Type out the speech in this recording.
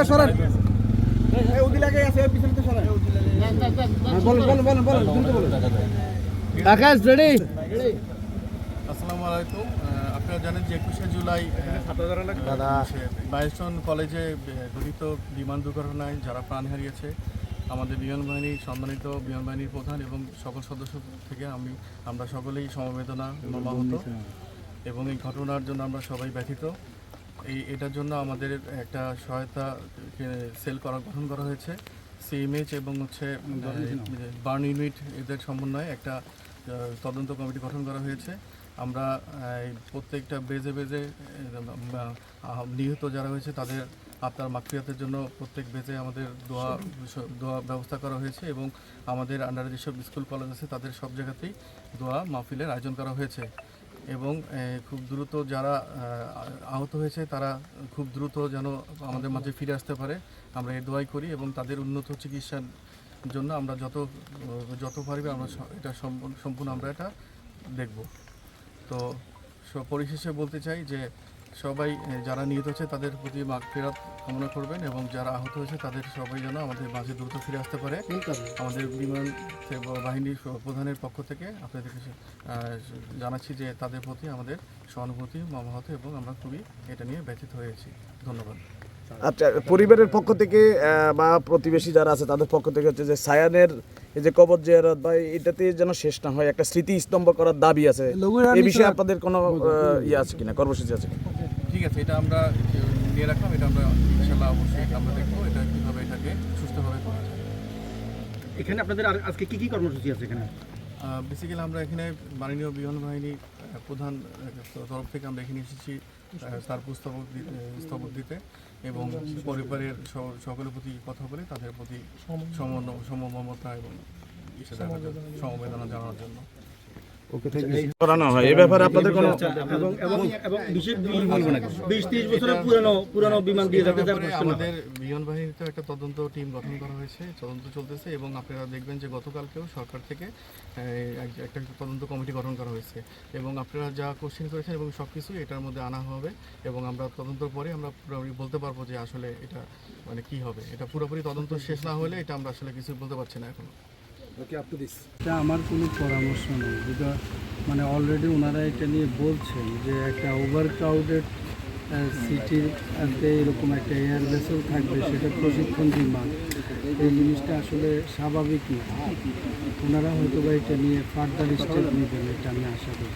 আগে সরেন। আকাশ রেডি আসসালামু আলাইকুম। আপনারা জানেন যে একুশে জুলাই কলেজে ঘটিত বিমান দুর্ঘটনায় যারা প্রাণ হারিয়েছে আমাদের বিমান বাহিনী সম্মানিত বিমান বাহিনীর প্রধান এবং সকল সদস্য থেকে আমি আমরা সকলেই সমবেদনা মর্মাহত এবং এই ঘটনার জন্য আমরা সবাই ব্যথিত। এই এটার জন্য আমাদের একটা সহায়তা সেল করা গঠন করা হয়েছে। সিএমএইচ এবং হচ্ছে বার্ন ইউনিট এদের সমন্বয়ে একটা তদন্ত কমিটি গঠন করা হয়েছে। আমরা এই প্রত্যেকটা বেজে বেজে নিহত যারা হয়েছে তাদের আত্মার মাকফিয়াতের জন্য প্রত্যেক বেজে আমাদের দোয়া দোয়া ব্যবস্থা করা হয়েছে এবং আমাদের আন্ডারে যেসব স্কুল কলেজ আছে তাদের সব জায়গাতেই দোয়া মাহফিলের আয়োজন করা হয়েছে। এবং খুব দ্রুত যারা আহত হয়েছে তারা খুব দ্রুত যেন আমাদের মাঝে ফিরে আসতে পারে। আমরা এ দোয়াই করি এবং তাদের উন্নত চিকিৎসার জন্য আমরা যত যত পারবে আমরা এটা সম্পূর্ণ আমরা এটা দেখব। তো পরিশেষে বলতে চাই যে সবাই যারা নিহত হয়েছে তাদের প্রতি মাগ ফেরত কামনা করবেন এবং যারা আহত হয়েছে তাদের সবাই যেন আমাদের মাঝে দ্রুত ফিরে আসতে পারে। আমাদের বিমান বাহিনীর প্রধানের পক্ষ থেকে আপনাদেরকে জানাচ্ছি যে তাদের প্রতি আমাদের সহানুভূতি মর্মাহত এবং আমরা খুবই এটা নিয়ে ব্যথিত হয়েছি। ধন্যবাদ। আচ্ছা পরিবারের পক্ষ থেকে আহ, বা প্রতিবেশী যারা আছে তাদের পক্ষ থেকে হচ্ছে যে সায়ানের এই যে কবর জিয়ারত বা এটাতে যেন শেষ না হয় একটা স্মৃতি স্তম্ভ করার দাবি আছে। এই বিষয়ে আপনাদের কোনো ইয়ে আছে কিনা? কর্মসূচি আছে কিনা? ঠিক আছে এটা আমরা নিয়ে রাখলাম এটা আমরা ইনশাল্লাহ অবশ্যই আমরা দেখব এটা কীভাবে এটাকে সুস্থভাবে করা যায়। এখানে আপনাদের আর আজকে কি কি কর্মসূচি আছে এখানে? বেসিক্যালি আমরা এখানে মাননীয় বিমান বাহিনী প্রধান তরফ থেকে আমরা এখানে এসেছি তার পুস্তবক দিতে স্তবক দিতে এবং পরিবারের সকলের প্রতি কথা বলে তাদের প্রতি সমমমতা এবং ইসে দেখার জন্য, সমবেদনা জানানোর জন্য। করানো হয়। এই ব্যাপারে আপনাদের কোনো এবং এবং এবং বিশেষ বিশ ত্রিশ বছরের পুরানো পুরানো বিমান দিয়ে যাতে ব্যাপারে আমাদের বিমান একটা তদন্ত টিম গঠন করা হয়েছে। তদন্ত চলতেছে এবং আপনারা দেখবেন যে গতকালকেও সরকার থেকে এক- একটা তদন্ত কমিটি গঠন করা হয়েছে। এবং আপনারা যা কোশ্চেন করেছেন এবং সব কিছু এটার মধ্যে আনা হবে এবং আমরা তদন্ত পরে আমরা পুরোপুরি বলতে পারব যে আসলে এটা মানে কি হবে। এটা পুরোপুরি তদন্ত শেষ না হলে এটা আমরা আসলে কিছু বলতে পারছি না এখন। এটা আমার কোনো পরামর্শ নেই। যেটা মানে অলরেডি ওনারা এটা নিয়ে বলছেন যে একটা ওভার ক্রাউডেড সিটির এরকম একটা এয়ার ভেসেল থাকবে, সেটা প্রশিক্ষণ বিমান এই জিনিসটা আসলে স্বাভাবিক না। ওনারা হয়তো বা এটা নিয়ে ফার্দার স্টেপ নেবেন, এটা আমি আশা করি।